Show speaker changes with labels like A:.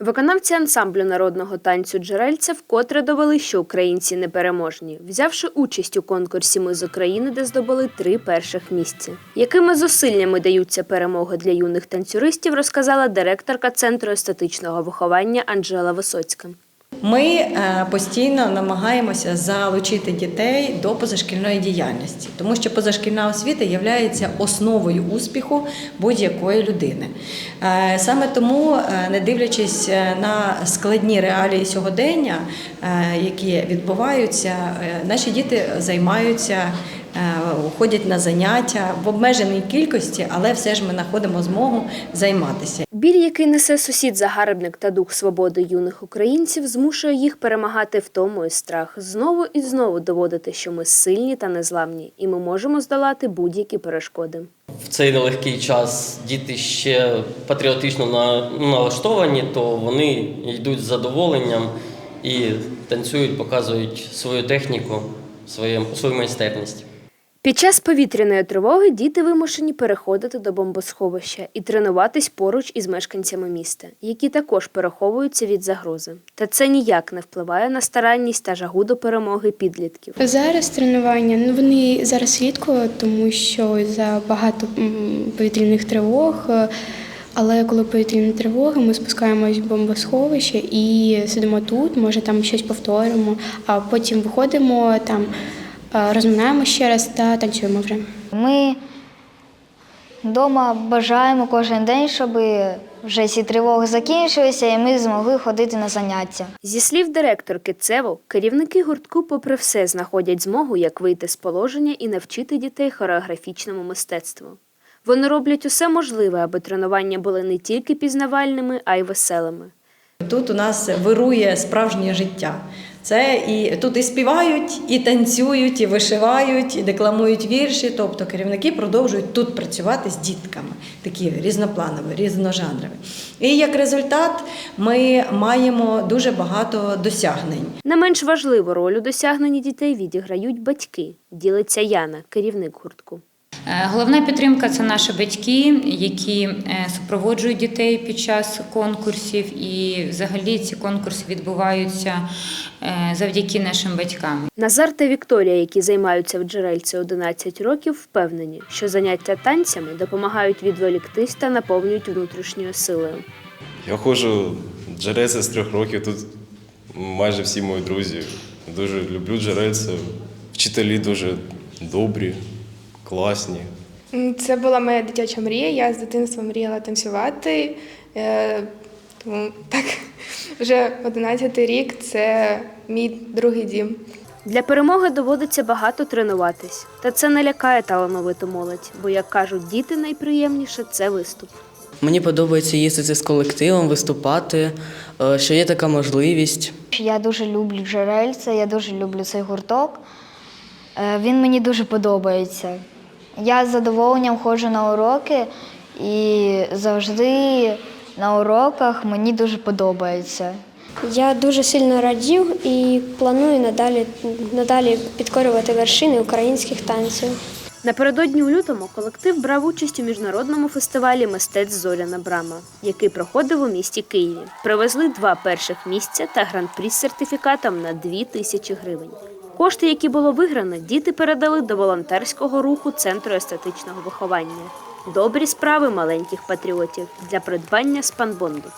A: Виконавці ансамблю народного танцю джерельця вкотре довели, що українці непереможні, взявши участь у конкурсі Ми з України, де здобули три перших місця. Якими зусиллями даються перемоги для юних танцюристів, розказала директорка центру естетичного виховання Анжела Висоцька.
B: Ми е, постійно намагаємося залучити дітей до позашкільної діяльності, тому що позашкільна освіта є основою успіху будь-якої людини. Е, Саме тому, е, не дивлячись на складні реалії сьогодення, які відбуваються, наші діти займаються. Ходять на заняття в обмеженій кількості, але все ж ми знаходимо змогу займатися.
A: Біль, який несе сусід загарбник та дух свободи юних українців, змушує їх перемагати втому і страх, знову і знову доводити, що ми сильні та незламні, і ми можемо здолати будь-які перешкоди.
C: в цей нелегкий час діти ще патріотично на- налаштовані, то вони йдуть з задоволенням і танцюють, показують свою техніку, своє, свою майстерність.
A: Під час повітряної тривоги діти вимушені переходити до бомбосховища і тренуватись поруч із мешканцями міста, які також переховуються від загрози. Та це ніяк не впливає на старанність та жагу до перемоги підлітків.
D: Зараз тренування ну вони зараз рідко, тому що за багато повітряних тривог. е, Але коли повітряні тривоги, ми спускаємось в бомбосховище і сидимо тут, може там щось повторимо, а потім виходимо там, розминаємо ще раз та танцюємо вже.
E: Ми вдома бажаємо кожен день, щоб вже ці тривоги закінчилися, і ми змогли ходити на заняття.
A: Зі слів директорки ЦЕВО, керівники гуртку, попри все, знаходять змогу, як вийти з положення і навчити дітей хореографічному мистецтву. Вони роблять усе можливе, аби тренування були не тільки пізнавальними, а й веселими.
B: Тут у нас вирує справжнє життя. Це і тут і співають, і танцюють, і вишивають, і декламують вірші. Тобто керівники продовжують тут працювати з дітками, такі різнопланові, різножанрові. І як результат ми маємо дуже багато досягнень.
A: Не менш важливу роль у досягненні дітей відіграють батьки, ділиться Яна, керівник гуртку.
F: Е, Головна підтримка це наші батьки, які е, супроводжують дітей під час конкурсів, і взагалі ці конкурси відбуваються е, завдяки нашим батькам.
A: Назар та Вікторія, які займаються в джерельці 11 років, впевнені, що заняття танцями допомагають відволіктись та наповнюють внутрішньою силою.
G: Я ходжу в джерельце з трьох років. Тут майже всі мої друзі. Дуже люблю джерельце. Вчителі дуже добрі, класні.
H: Це була моя дитяча мрія. Я з дитинства мріяла танцювати. Е, Тому так, вже 11 рік це мій другий дім.
A: Для перемоги доводиться багато тренуватись, та це не лякає талановиту молодь, бо, як кажуть діти, найприємніше це виступ.
I: Мені подобається їздити з колективом, виступати, е, що є така можливість.
E: Я дуже люблю джерельце, я дуже люблю цей гурток. Е, Він мені дуже подобається. Я з задоволенням ходжу на уроки і завжди на уроках мені дуже подобається.
J: Я дуже сильно радів і планую надалі, надалі підкорювати вершини українських танців.
A: Напередодні у лютому колектив брав участь у міжнародному фестивалі мистецтв Зоряна Брама, який проходив у місті Києві. Привезли два перших місця та гран-прі з сертифікатом на 2 тисячі гривень. Кошти, які було виграно, діти передали до волонтерського руху Центру естетичного виховання. Добрі справи маленьких патріотів для придбання спанбонду.